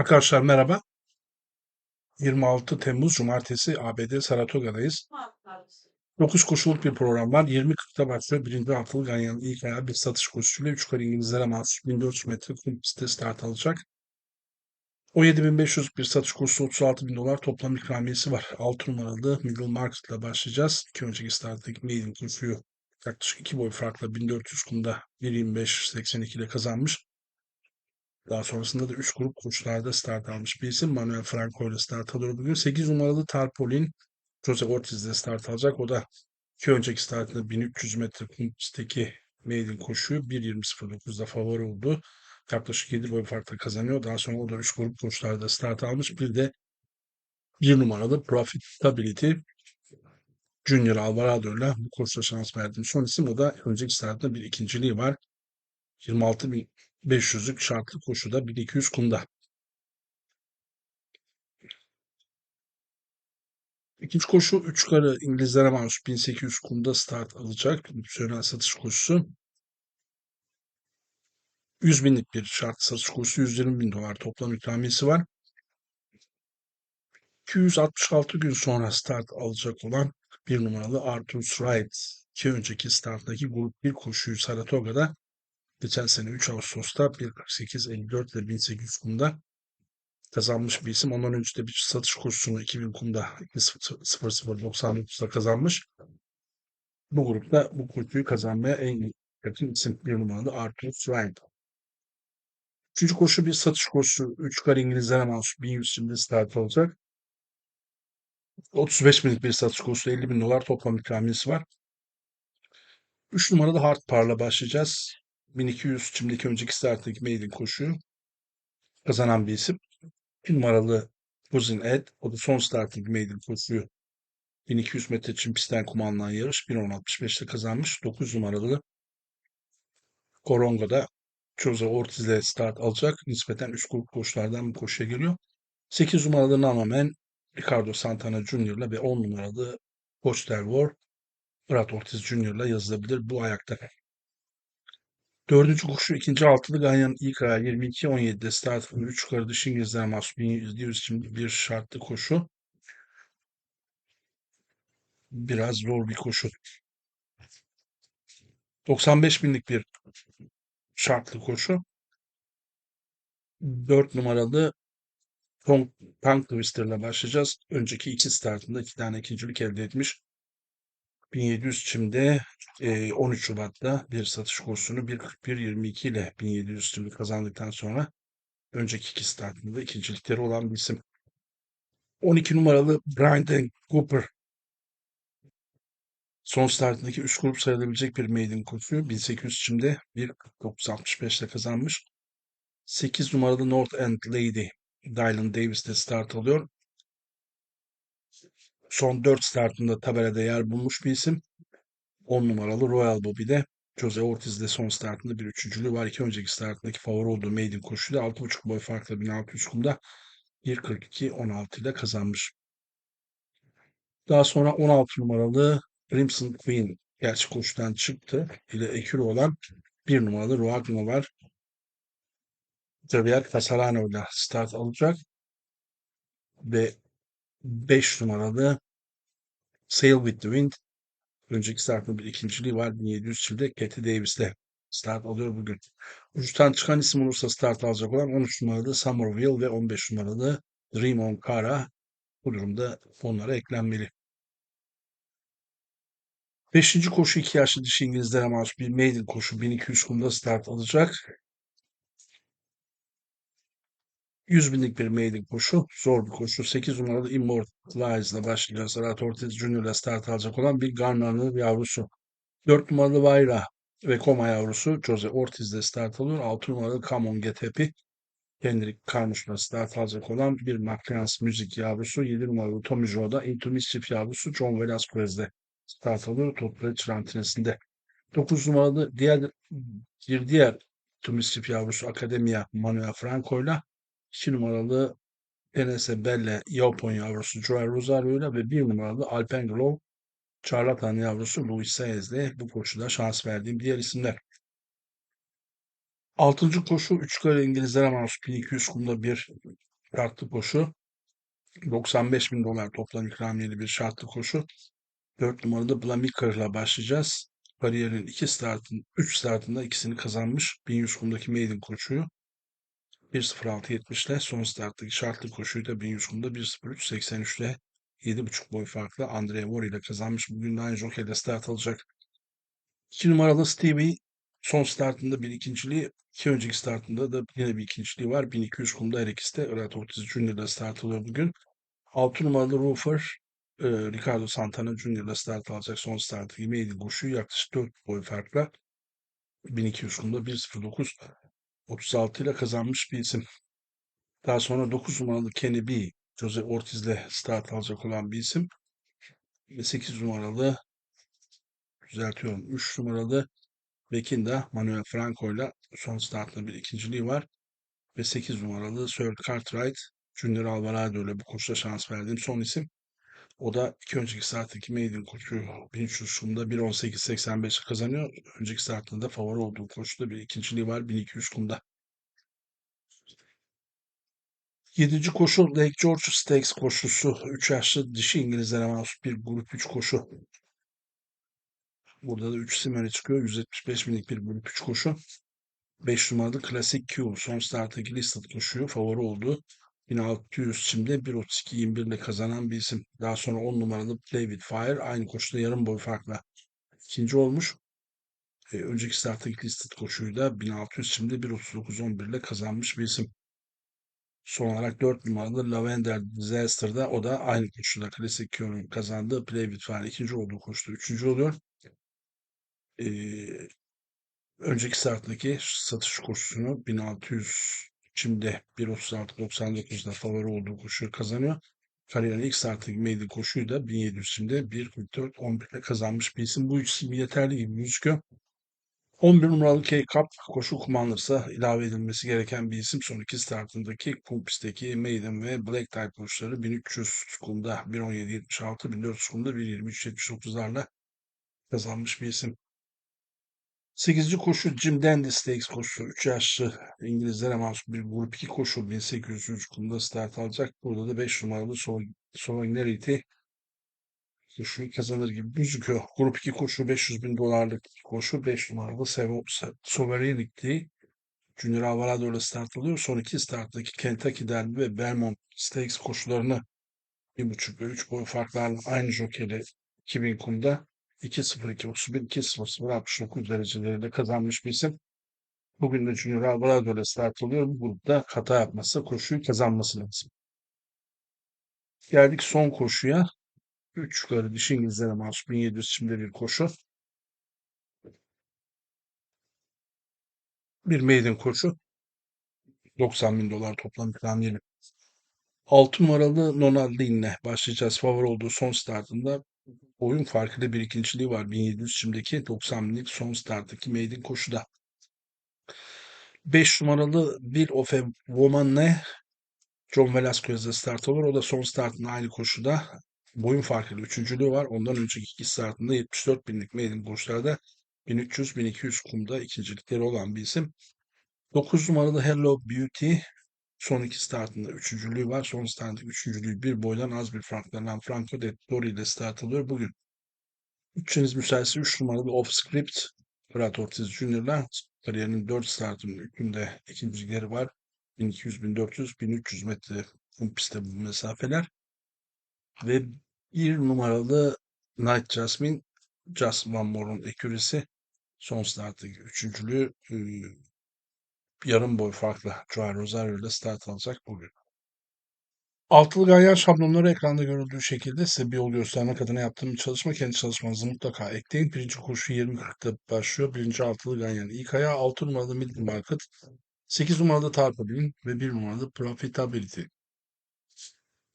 Arkadaşlar merhaba. 26 Temmuz Cumartesi ABD Saratoga'dayız. 9 koşuluk bir program var. 20.40'da başlıyor. Birinci haftalık Ganyan'ın ilk ayağı bir satış koşusuyla 3 yukarı İngilizlere mahsus 1400 metre kum pistte start alacak. 17.500 bir satış koşusu 36.000 dolar toplam ikramiyesi var. 6 numaralı Middle Market ile başlayacağız. İki önceki starttaki Maiden koşuyu yaklaşık 2 boy farkla 1400 kumda 1.25.82 ile kazanmış. Daha sonrasında da 3 grup koşularda start almış bir isim. Manuel Franco ile start alıyor bugün. 8 numaralı Tarpolin Jose Ortiz ile start alacak. O da iki önceki startında 1300 metre kum pistteki maiden koşuyu 1.20.09'da favori oldu. Yaklaşık 7 boy farkla kazanıyor. Daha sonra o da 3 grup koşularda start almış. Bir de 1 numaralı Profitability Junior Alvarado ile bu koşuda şans verdiğim son isim. O da önceki startında bir ikinciliği var. 26.500'lük şartlı koşuda 1200 kumda. İkinci koşu 3 karı İngilizlere mahsus 1800 kumda start alacak. Profesyonel satış koşusu. 100 binlik bir şart satış koşusu 120 bin dolar toplam ikramiyesi var. 266 gün sonra start alacak olan bir numaralı Arthur Wright. iki önceki starttaki grup 1 koşuyu Saratoga'da geçen sene 3 Ağustos'ta 1.48.54 ile 1800 kumda kazanmış bir isim. Ondan önce de bir satış kursunu 2000 kumda 2.0099'da kazanmış. Bu grupta bu kurtuyu kazanmaya en yakın isim bir numaralı Arthur Ryan. Üçüncü koşu bir satış koşusu. 3 kar İngilizlere mahsus 1100 şimdi start olacak. 35 binlik bir satış koşusu 50 bin dolar toplam ikramiyesi var. 3 numaralı Hard Par'la başlayacağız. 1200 şimdiki önceki starttaki maiden koşuyu kazanan bir isim. 2 numaralı Buzin Ed. O da son starting maiden koşuyu 1200 metre için pistten kumandan yarış 1.10.65'te kazanmış. 9 numaralı Korongo'da Jose Ortiz ile start alacak. Nispeten üst grup koşulardan bu koşuya geliyor. 8 numaralı Nanomen Ricardo Santana ile ve 10 numaralı Coach Del War Brad Ortiz ile yazılabilir bu ayakta. Dördüncü koşu ikinci altılı Ganyan ayağı 22-17'de start 3 yukarı dış İngilizler mahsus 1100 için bir şartlı koşu. Biraz zor bir koşu. 95 binlik bir şartlı koşu. 4 numaralı Tongue Twister ile başlayacağız. Önceki iki startında iki tane ikincilik elde etmiş. 1700 çimde e, 13 Şubat'ta bir satış kursunu 1.41.22 ile 1700 çimde kazandıktan sonra önceki iki startında ikincilikleri olan bir isim. 12 numaralı Brian Cooper son startındaki 3 grup sayılabilecek bir maiden koşuyor. 1800 çimde 1.965 ile kazanmış. 8 numaralı North End Lady Dylan Davis'te start alıyor. Son 4 startında tabelada yer bulmuş bir isim. 10 numaralı Royal Bobby'de Jose Ortiz'de son startında bir üçüncülüğü var. İki önceki startındaki favori olduğu maiden koşuyla 6.5 boy farkla 1600 kumda 1.42-16 ile kazanmış. Daha sonra 16 numaralı Crimson Queen gerçi koşudan çıktı ile ekürü olan bir numaralı Roagno var. Javier Casarano ile start alacak ve 5 numaralı Sail with the Wind önceki startında bir ikinciliği var. 1700 çimde Katie Davis'le start alıyor bugün. Uçtan çıkan isim olursa start alacak olan 13 numaralı Somerville ve 15 numaralı Dream on Cara bu durumda onlara eklenmeli. Beşinci koşu iki yaşlı dişi İngilizlere mahsus bir maiden koşu 1200 kumda start alacak. 100 binlik bir maiden koşu. Zor bir koşu. 8 numaralı Immortalize ile başlayacağız. Sarat Ortiz Junior ile start alacak olan bir Garner'lı yavrusu. 4 numaralı Vayra ve Koma yavrusu Jose Ortiz ile start alıyor. 6 numaralı Come On Get Happy Kendrick Carnuş'la start alacak olan bir McCrans müzik yavrusu. 7 numaralı Tommy Joe'da Into Mischief yavrusu John Velasquez'de start alıyor. Topları Trantines'inde. 9 numaralı diğer bir diğer Into yavrusu Akademiya Manuel Franco'yla 2 numaralı Tenese Belle Yopon yavrusu Joel Rosario ile ve 1 numaralı Alpenglo Charlatan yavrusu Luis Saez'le bu koşuda şans verdiğim diğer isimler. Altıncı koşu 3 kare İngilizlere mahsus 1200 kumda bir Şartlı koşu. 95 bin dolar toplam ikramiyeli bir şartlı koşu. 4 numarada Blamiker'la başlayacağız. Kariyerin 2 startın, 3 startında ikisini kazanmış. 1100 kumdaki maiden koşuyu 1.06.70 ile son starttaki şartlı koşuyu da 1100 kumda 1.03.83 ile 7.5 boy farklı Andrea Vori ile kazanmış. Bugün de aynı jockey'de start alacak. 2 numaralı Stevie son startında bir ikinciliği, iki önceki startında da yine bir ikinciliği var. 1200 kumda her ikisi de Irat Ortiz Junior'da start alıyor bugün. 6 numaralı Roofer e, Ricardo Santana Junior'la start alacak. Son startı maiden koşuyu yaklaşık 4 boy farkla 1200 kumda 1.09 36 ile kazanmış bir isim. Daha sonra 9 numaralı Kenny B. Jose Ortiz'le start alacak olan bir isim. Ve 8 numaralı düzeltiyorum 3 numaralı Bekinda Manuel Franco ile son startında bir ikinciliği var. Ve 8 numaralı Sir Cartwright Junior Alvarado ile bu koşuda şans verdiğim son isim. O da iki önceki starttaki maiden koşu 1300 kumda 1.18.85 kazanıyor. Önceki startında favori olduğu koşuda bir ikinciliği var 1200 kumda. Yedinci koşu Lake George Stakes koşusu. 3 yaşlı dişi İngilizlere mahsus bir grup 3 koşu. Burada da 3 isim öne çıkıyor. 175 binlik bir grup 3 koşu. 5 numaralı Classic Q. Son starttaki listed koşuyu favori oldu. 1600 şimdi 1.32.21 ile kazanan bir isim. Daha sonra 10 numaralı With Fire aynı koşuda yarım boy farkla ikinci olmuş. E, önceki starttaki listed koşuyu da 1600 şimdi 1.39.11 ile kazanmış bir isim. Son olarak 4 numaralı Lavender Disaster'da o da aynı koşuda klasik Q'nun kazandığı Play With Fire ikinci olduğu koşuda üçüncü oluyor. Ee, önceki starttaki satış koşusunu 1600 şimdi 1.36.99'da favori olduğu koşuyu kazanıyor. Kariyerin ilk starttaki maiden koşuyu da 1700 şimdi 1.44.11 ile kazanmış bir isim. Bu isim yeterli gibi gözüküyor. 11 numaralı K-Cup koşu kullanılırsa ilave edilmesi gereken bir isim. Son iki startındaki kum pistteki Maiden ve Black Type koşuları 1300 kumda 1.17.76, 1400 kumda 1.23.79'larla kazanmış bir isim. 8. koşu Jim Dandy Stakes koşusu. 3 yaşlı İngilizlere mahsus bir grup 2 koşu 1800 kumda start alacak. Burada da 5 numaralı Solidarity koşuyu kazanır gibi gözüküyor. Grup 2 koşu 500 bin dolarlık koşu 5 numaralı Sovereignty Junior Alvarado ile start alıyor. Son iki starttaki Kentucky Derby ve Belmont Stakes koşularını 1.5 ve 3 boy farklarla aynı jokeyle 2000 kumda 2.02 31 2.00 69 derecelerinde kazanmış bir isim. Bugün de Junior Alvarado ile start alıyor. Bu grupta hata yapmazsa koşuyu kazanması lazım. Geldik son koşuya. 3 yukarı dişi İngilizlere mahsus 1700 şimdi bir koşu. Bir maiden koşu. 90 bin dolar toplam ikramiyeli. 6 numaralı Nonaldin'le başlayacağız. Favori olduğu son startında oyun farkıyla bir ikinciliği var. 1700 şimdiki 90 binlik son starttaki maiden koşuda. 5 numaralı Bill of a Woman'le John Velasquez'de start olur. O da son startında aynı koşuda boyun farkıyla üçüncülüğü var. Ondan önceki iki startında 74 binlik maiden koşularda 1300-1200 kumda ikincilikleri olan bir isim. 9 numaralı Hello Beauty son iki startında üçüncülüğü var. Son startında üçüncülüğü bir boydan az bir farkla Franco de Tori ile start alıyor bugün. Üçünüz müsaitse 3 numaralı Off Script Fırat Ortiz Junior'la kariyerinin 4 startının üçünde ikincilikleri var. 1200, 1400, 1300 metre kum pistte bu mesafeler. Ve bir numaralı Night Jasmine, Just One More'un ekürisi son starttaki üçüncülüğü e, yarım boy farkla Joao Rosario ile start alacak bugün. Altılı ganyan şablonları ekranda görüldüğü şekilde size bir yol göstermek adına yaptığım çalışma. Kendi çalışmanızı mutlaka ekleyin. Birinci koşu 20.40'da başlıyor. Birinci altılı ganyan ilk ayağı 6 numaralı Middle Market, 8 numaralı Tarpaulin ve 1 numaralı Profitability.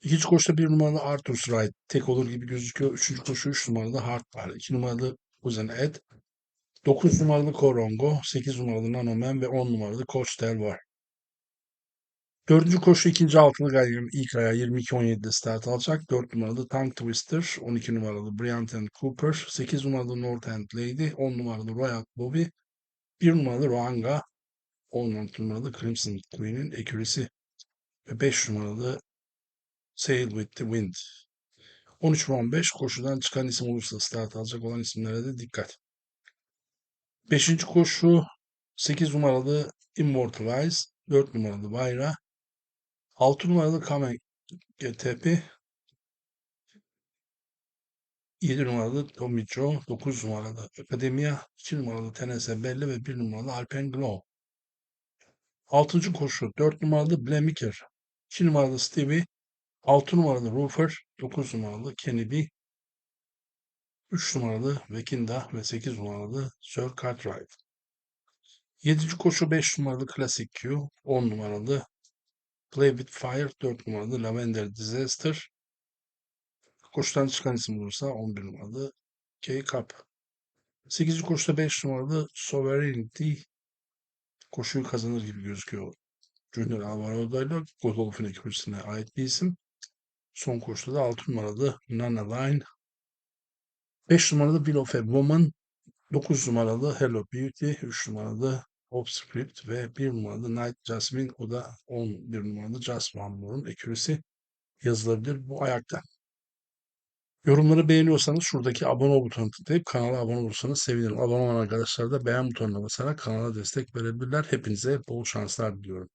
İkinci koşuda 1 numaralı Arthur's Ride tek olur gibi gözüküyor. Üçüncü koşu 3 numaralı Heart var. 2 numaralı Kuzen Ed. 9 numaralı Korongo, 8 numaralı Nanoman ve 10 numaralı Del var. Dördüncü koşu ikinci altılı ganyanın ilk ayağı 22-17'de start alacak. 4 numaralı Tongue Twister, 12 numaralı Bryant and Cooper, 8 numaralı North End Lady, 10 numaralı Royal Bobby, 1 numaralı Roanga, 16 numaralı Crimson Queen'in ekürisi. ve 5 numaralı Sail with the Wind. 13 ve 15 koşudan çıkan isim olursa start alacak olan isimlere de dikkat. 5. koşu 8 numaralı Immortalize, 4 numaralı Vayra, 6 numaralı Kame GTP, 7 numaralı Tommy Joe, 9 numaralı Akademia, 2 numaralı Tenese Belle ve 1 numaralı Alpen Glow. 6. koşu 4 numaralı Blemiker, 2 numaralı Stevie, 6 numaralı Roofer, 9 numaralı Kenny B, 3 numaralı Vekinda ve 8 numaralı Sir Cartwright. 7. koşu 5 numaralı Classic Q, 10 numaralı Play with Fire, 4 numaralı Lavender Disaster. Koşudan çıkan isim olursa 11 numaralı K-Cup. 8. koşuda 5 numaralı Sovereignty koşuyu kazanır gibi gözüküyor. Junior Alvaro ile Godolphin ekibisine ait bir isim. Son koşuda da 6 numaralı Nana Line. 5 numaralı Bill of a Woman. 9 numaralı Hello Beauty. 3 numaralı Off Script ve 1 numaralı Night Jasmine. O da 11 numaralı Just One More'un ekürisi yazılabilir bu ayakta. Yorumları beğeniyorsanız şuradaki abone ol butonuna tıklayıp kanala abone olursanız sevinirim. Abone olan arkadaşlar da beğen butonuna basarak kanala destek verebilirler. Hepinize bol şanslar diliyorum.